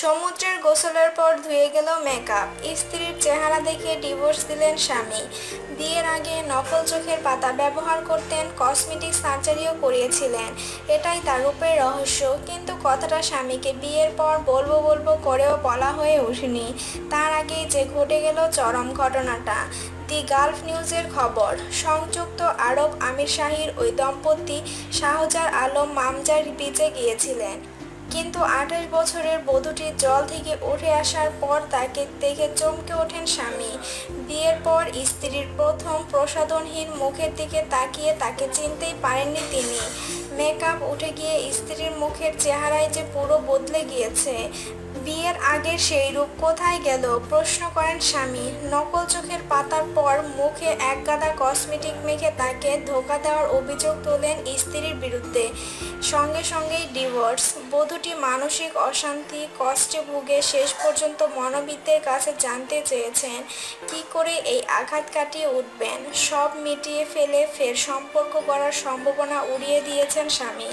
সমুদ্রের গোসলের পর ধুয়ে গেল মেকআপ স্ত্রীর চেহারা দেখে ডিভোর্স দিলেন স্বামী। বিয়ের আগে নকল চোখের পাতা ব্যবহার করতেন কসমেটিক সার্জারিও করিয়েছিলেন। এটাই তার রূপের রহস্য। কিন্তু কথাটা স্বামীকে বিয়ের পর বলব বলব করেও বলা হয়ে ওঠেনি। তার আগেই যে ঘটে গেল চরম ঘটনাটা। দি গালফ নিউজের খবর, সংযুক্ত আরব আমির শাহীর ওই দম্পতি শাহজার আলম মামজার বিচে গিয়েছিলেন। কিন্তু আঠাশ বছরের বধূটির জল থেকে উঠে আসার পর তাকে দেখে চমকে ওঠেন স্বামী। বিয়ের পর স্ত্রীর প্রথম প্রসাধনহীন মুখের দিকে তাকিয়ে তাকে চিনতেই পারেননি তিনি। মেকআপ উঠে গিয়ে স্ত্রীর মুখের চেহারায় যে পুরো বদলে গিয়েছে। বিয়ের আগে সেই রূপ কোথায় গেল? প্রশ্ন করেন স্বামী। নকল চোখের পাতার পর মুখে এক গাদা কসমেটিক মেখে তাকে ধোকা দেওয়ার অভিযোগ তোলেন স্ত্রীর বিরুদ্ধে। সঙ্গে সঙ্গেই ডিভোর্স বধূটি মানসিক অশান্তি, কষ্টে ভুগে শেষ পর্যন্ত মনোবিদদের কাছে জানতে চেয়েছেন, কি করে এই আঘাত কাটিয়ে উঠবেন? সব মিটিয়ে ফেলে ফের সম্পর্ক করার সম্ভাবনা উড়িয়ে দিয়েছেন স্বামী।